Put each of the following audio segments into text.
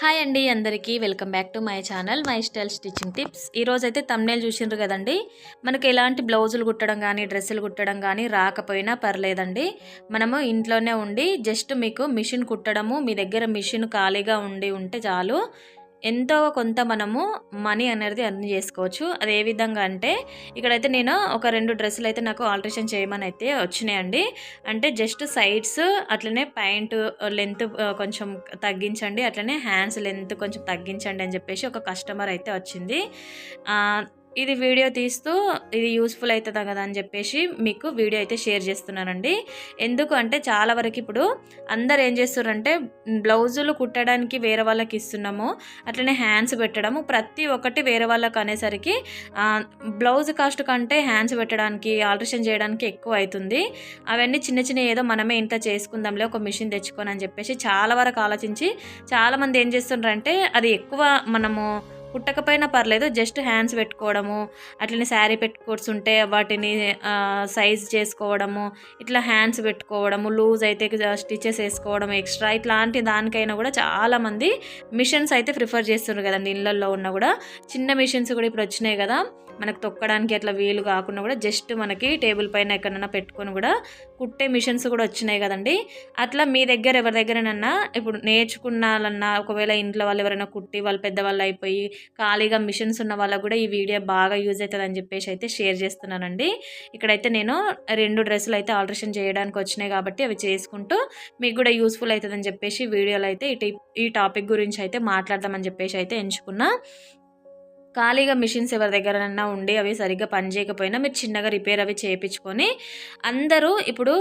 Hi అండి అందరికీ. Welcome back to my channel my style stitching tips. ఈరోజు అయితే తమ్నేలు చూసిండ్రు కదండి. మనకు ఎలాంటి బ్లౌజులు కుట్టడం కానీ డ్రెస్సులు కుట్టడం కానీ రాకపోయినా పర్లేదండి. మనము ఇంట్లోనే ఉండి జస్ట్ మీకు మిషన్ కుట్టడము మీ దగ్గర మిషన్ ఖాళీగా ఉండి ఉంటే చాలు. ఎంతో కొంత మనము మనీ అనేది అర్న్ చేసుకోవచ్చు. అది ఏ విధంగా అంటే ఇక్కడైతే నేను ఒక రెండు డ్రెస్సులు అయితే నాకు ఆల్ట్రేషన్ చేయమని అయితే వచ్చినాయండి. అంటే జస్ట్ సైడ్స్ అట్లనే ప్యాంట్ లెంత్ కొంచెం తగ్గించండి అట్లనే హ్యాండ్స్ లెంత్ కొంచెం తగ్గించండి అని చెప్పేసి ఒక కస్టమర్ అయితే వచ్చింది. ఇది వీడియో తీస్తూ ఇది యూస్ఫుల్ అవుతుందా కదా అని చెప్పేసి మీకు వీడియో అయితే షేర్ చేస్తున్నానండి. ఎందుకు అంటే చాలా వరకు ఇప్పుడు అందరు ఏం చేస్తున్నారంటే బ్లౌజులు కుట్టడానికి వేరే వాళ్ళకి ఇస్తున్నాము అట్లనే హ్యాండ్స్ పెట్టడము ప్రతి ఒక్కటి వేరే వాళ్ళకి అనేసరికి బ్లౌజ్ కాస్ట్ కంటే హ్యాండ్స్ పెట్టడానికి ఆల్ట్రేషన్ చేయడానికి ఎక్కువ అవుతుంది. అవన్నీ చిన్న చిన్న ఏదో మనమే ఇంత చేసుకుందాంలే ఒక మిషన్ తెచ్చుకొని అని చెప్పేసి చాలా వరకు ఆలోచించి చాలామంది ఏం చేస్తున్నారంటే అది ఎక్కువ మనము కుట్టకపోయినా పర్లేదు జస్ట్ హ్యాండ్స్ పెట్టుకోవడము అట్లనే శారీ పెట్టుకోవచ్చు ఉంటే వాటిని సైజ్ చేసుకోవడము ఇట్లా హ్యాండ్స్ పెట్టుకోవడము లూజ్ అయితే స్టిచెస్ వేసుకోవడం ఎక్స్ట్రా ఇట్లాంటి దానికైనా కూడా చాలామంది మిషన్స్ అయితే ప్రిఫర్ చేస్తున్నారు కదండి ఇళ్ళల్లో ఉన్న కూడా. చిన్న మిషన్స్ కూడా ఇప్పుడు వచ్చినాయి కదా. మనకు తొక్కడానికి అట్లా వీలు కాకుండా కూడా జస్ట్ మనకి టేబుల్ పైన ఎక్కడైనా పెట్టుకొని కూడా కుట్టే మిషన్స్ కూడా వచ్చినాయి కదండి. అట్లా మీ దగ్గర ఎవరి దగ్గరనన్నా ఇప్పుడు నేర్చుకున్నాలన్నా ఒకవేళ ఇంట్లో వాళ్ళు ఎవరైనా కుట్టి వాళ్ళు పెద్దవాళ్ళు అయిపోయి ఖాళీగా మిషన్స్ ఉన్న వాళ్ళకు కూడా ఈ వీడియో బాగా యూజ్ అవుతుంది అని చెప్పేసి అయితే షేర్ చేస్తున్నానండి. ఇక్కడైతే నేను రెండు డ్రెస్సులు అయితే ఆల్ట్రేషన్ చేయడానికి వచ్చినాయి కాబట్టి అవి చేసుకుంటూ మీకు కూడా యూస్ఫుల్ అవుతుందని చెప్పేసి వీడియోలో అయితే ఈ ఈ టాపిక్ గురించి అయితే మాట్లాడదామని చెప్పేసి అయితే ఎంచుకున్నా. ఖాళీగా మిషన్స్ ఎవరి దగ్గరన్నా ఉండి అవి సరిగ్గా పనిచేయకపోయినా మీరు చిన్నగా రిపేర్ అవి చేయించుకొని అందరూ ఇప్పుడు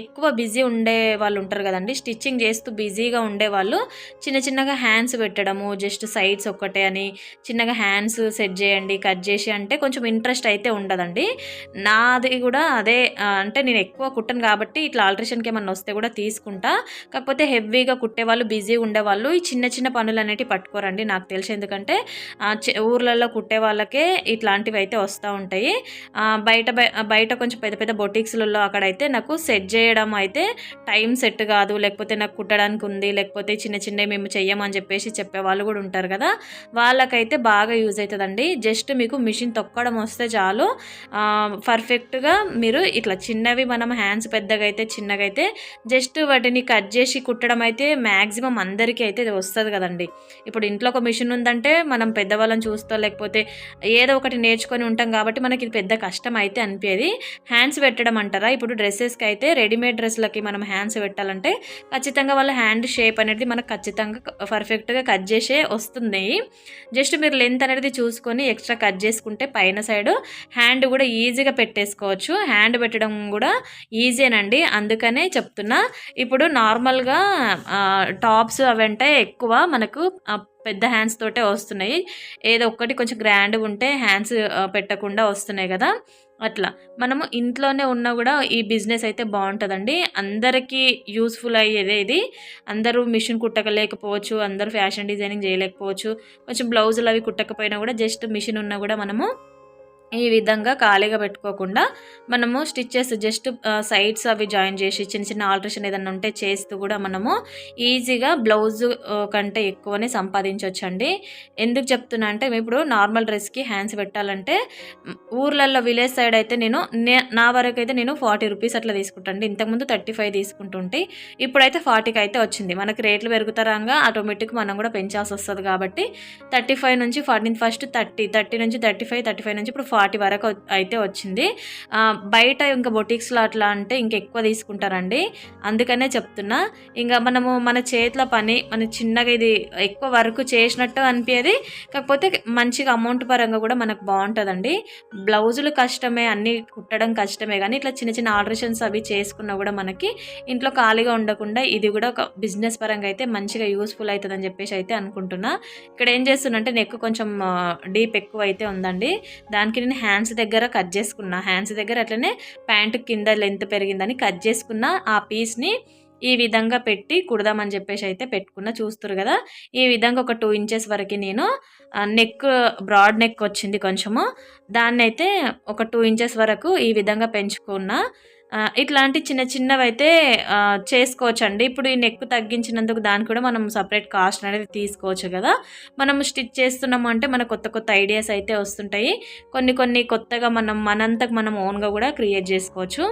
ఎక్కువ బిజీ ఉండే వాళ్ళు ఉంటారు కదండి. స్టిచ్చింగ్ చేస్తూ బిజీగా ఉండే వాళ్ళు చిన్న చిన్నగా హ్యాండ్స్ పెట్టడము జస్ట్ సైడ్స్ ఒక్కటే అని చిన్నగా హ్యాండ్స్ సెట్ చేయండి కట్ చేసి అంటే కొంచెం ఇంట్రెస్ట్ అయితే ఉండదండి. నాది కూడా అదే అంటే నేను ఎక్కువ కుట్టను కాబట్టి ఇట్లా ఆల్ట్రేషన్కి ఏమన్నా వస్తే కూడా తీసుకుంటా. కాకపోతే హెవీగా కుట్టేవాళ్ళు బిజీ ఉండేవాళ్ళు ఈ చిన్న చిన్న పనులు అనేటివి పట్టుకోరండి నాకు తెలిసి. ఎందుకంటే ఊర్లలో కుట్టే వాళ్ళకే ఇట్లాంటివి అయితే వస్తూ ఉంటాయి. బయట బయట కొంచెం పెద్ద పెద్ద బొటిక్స్లలో అక్కడైతే నాకు సెట్ చేయడం అయితే టైం సెట్ కాదు. లేకపోతే నాకు కుట్టడానికి ఉంది. లేకపోతే చిన్న చిన్నవి మేము చెయ్యమని చెప్పేసి చెప్పే వాళ్ళు కూడా ఉంటారు కదా. వాళ్ళకైతే బాగా యూజ్ అవుతుందండి. జస్ట్ మీకు మిషన్ తొక్కడం వస్తే చాలు. పర్ఫెక్ట్గా మీరు ఇట్లా చిన్నవి మనం హ్యాండ్స్ పెద్దగా అయితే చిన్నగా అయితే జస్ట్ వాటిని కట్ చేసి కుట్టడం అయితే మ్యాక్సిమం అందరికీ అయితే ఇది వస్తుంది కదండి. ఇప్పుడు ఇంట్లో ఒక మిషన్ ఉందంటే మనం పెద్దవాళ్ళని చూస్తే లేకపోతే ఏదో ఒకటి నేర్చుకొని ఉంటాం కాబట్టి మనకి ఇది పెద్ద కష్టం అయితే అనిపించేది హ్యాండ్స్ పెట్టడం అంటారా? ఇప్పుడు డ్రెస్సెస్కి అయితే రెడీమేడ్ డ్రెస్లకి మనం హ్యాండ్స్ పెట్టాలంటే ఖచ్చితంగా వాళ్ళ హ్యాండ్ షేప్ అనేది మనకు ఖచ్చితంగా పర్ఫెక్ట్గా కట్ చేసే వస్తుంది. జస్ట్ మీరు లెంత్ అనేది చూసుకొని ఎక్స్ట్రా కట్ చేసుకుంటే పైన సైడ్ హ్యాండ్ కూడా ఈజీగా పెట్టేసుకోవచ్చు. హ్యాండ్ పెట్టడం కూడా ఈజీనండి అందుకనే చెప్తున్నా ఇప్పుడు నార్మల్గా టాప్స్ అవంటే ఎక్కువ మనకు పెద్ద హ్యాండ్స్ తోటే వస్తున్నాయి. ఏదో ఒక్కటి కొంచెం గ్రాండ్ ఉంటే హ్యాండ్స్ పెట్టకుండా వస్తున్నాయి కదా. అట్లా. మనము ఇంట్లోనే ఉన్నా కూడా ఈ బిజినెస్ అయితే బాగుంటుందండి. అందరికీ యూస్ఫుల్ అయ్యేదే ఇది. అందరూ మిషన్ కుట్టకలేకపోవచ్చు అందరూ ఫ్యాషన్ డిజైనింగ్ చేయలేకపోవచ్చు. కొంచెం బ్లౌజులు అవి కుట్టకపోయినా కూడా జస్ట్ మిషన్ ఉన్నా కూడా మనము ఈ విధంగా ఖాళీగా పెట్టుకోకుండా మనము స్టిచ్చెస్ జస్ట్ సైడ్స్ అవి జాయిన్ చేసి చిన్న చిన్న ఆల్ట్రేషన్ ఏదైనా ఉంటే చేస్తూ కూడా మనము ఈజీగా బ్లౌజ్ కంటే ఎక్కువనే సంపాదించవచ్చండి ఎందుకు చెప్తున్నా అంటే ఇప్పుడు నార్మల్ డ్రెస్కి హ్యాండ్స్ పెట్టాలంటే ఊర్లలో విలేజ్ సైడ్ అయితే నేను నే- నా వరకు అయితే నేను ఫార్టీ రూపీస్ అట్లా తీసుకుంటాను ఇంతకుముందు థర్టీ ఫైవ్ తీసుకుంటుంటే ఇప్పుడైతే ఫార్టీకి అయితే వచ్చింది. మనకి రేట్లు పెరుగుతారంగా ఆటోమేటిక్ మనం కూడా పెంచాల్సి వస్తుంది కాబట్టి థర్టీ ఫైవ్ నుంచి ఫార్టీ ఫస్ట్ థర్టీ థర్టీ నుంచి థర్టీ ఫైవ్ థర్టీ ఫైవ్ నుంచి ఇప్పుడు ఫార్టీ వరకు అయితే వచ్చింది. బయట ఇంకా బొటిక్స్లో అట్లా అంటే ఇంకా ఎక్కువ తీసుకుంటారండి. అందుకనే చెప్తున్నా. ఇంకా మనము మన చేతుల పని మన చిన్నగా ఇది ఎక్కువ వర్క్ చేసినట్టు అనిపించేది కాకపోతే మంచిగా అమౌంట్ పరంగా కూడా మనకు బాగుంటుందండి. బ్లౌజులు కష్టమే అన్నీ కుట్టడం కష్టమే కానీ ఇట్లా చిన్న చిన్న ఆల్టరేషన్స్ అవి చేసుకున్నా కూడా మనకి ఇంట్లో ఖాళీగా ఉండకుండా ఇది కూడా ఒక బిజినెస్ పరంగా అయితే మంచిగా యూస్ఫుల్ అవుతుందని చెప్పేసి అయితే అనుకుంటున్నా. ఇక్కడ ఏం చేస్తున్నా అంటే నెక్ కొంచెం డీప్ ఎక్కువ అయితే ఉందండి. దానికి నేను హ్యాండ్స్ దగ్గర కట్ చేసుకున్నా. హ్యాండ్స్ దగ్గర అట్లనే ప్యాంట్ కింద లెంత్ పెరిగిందని కట్ చేసుకున్న ఆ పీస్ని ఈ విధంగా పెట్టి కుడదామని చెప్పేసి అయితే పెట్టుకున్న. చూస్తారు కదా? ఈ విధంగా ఒక టూ ఇంచెస్ వరకు నేను నెక్ బ్రాడ్ నెక్ వచ్చింది కొంచెము. దాన్ని అయితే ఒక టూ ఇంచెస్ వరకు ఈ విధంగా పెంచుకున్నా. ఇట్లాంటి చిన్న చిన్నవి అయితే చేసుకోవచ్చండి. ఇప్పుడు ఈ నెక్ తగ్గించినందుకు దానికి కూడా మనం సపరేట్ కాస్ట్ అనేది తీసుకోవచ్చు కదా. మనం స్టిచ్ చేస్తున్నాము అంటే మన కొత్త కొత్త ఐడియాస్ అయితే వస్తుంటాయి. కొన్ని కొన్ని కొత్తగా మనం మనంతకు మనం ఓన్గా కూడా క్రియేట్ చేసుకోవచ్చు.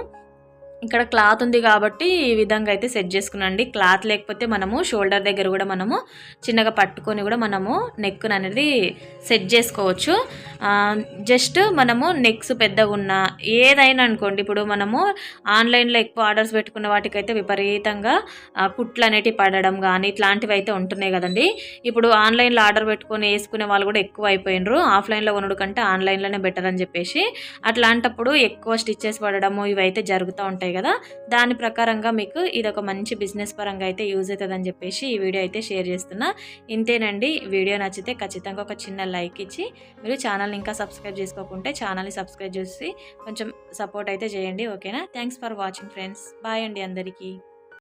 ఇక్కడ క్లాత్ ఉంది కాబట్టి ఈ విధంగా అయితే సెట్ చేసుకునండి క్లాత్ లేకపోతే మనము షోల్డర్ దగ్గర కూడా మనము చిన్నగా పట్టుకొని కూడా మనము నెక్ అనేది సెట్ చేసుకోవచ్చు. జస్ట్ మనము నెక్స్ పెద్దగా ఉన్న ఏదైనా అనుకోండి ఇప్పుడు మనము ఆన్లైన్లో ఎక్కువ ఆర్డర్స్ పెట్టుకున్న వాటికైతే విపరీతంగా కుట్లు అనేటివి పడడం కానీ ఇట్లాంటివి అయితే ఉంటున్నాయి కదండి. ఇప్పుడు ఆన్లైన్లో ఆర్డర్ పెట్టుకొని వేసుకునే వాళ్ళు కూడా ఎక్కువ అయిపోయినరు. ఆఫ్లైన్లో కొనడు కంటే ఆన్లైన్లోనే బెటర్ అని చెప్పేసి అట్లాంటప్పుడు ఎక్కువ స్టిచ్చెస్ పడడము ఇవైతే జరుగుతూ ఉంటాయి. ఉంటాయి కదా? దాని ప్రకారంగా మీకు ఇది ఒక మంచి బిజినెస్ పరంగా అయితే యూజ్ అవుతుందని చెప్పేసి ఈ వీడియో అయితే షేర్ చేస్తున్నా. ఇంతేనండి. వీడియో నచ్చితే ఖచ్చితంగా ఒక చిన్న లైక్ ఇచ్చి మీరు ఛానల్ని ఇంకా సబ్స్క్రైబ్ చేసుకోకుంటే ఛానల్ని సబ్స్క్రైబ్ చేసి కొంచెం సపోర్ట్ అయితే చేయండి. ఓకేనా? Thanks for watching friends. Bye అండి అందరికీ.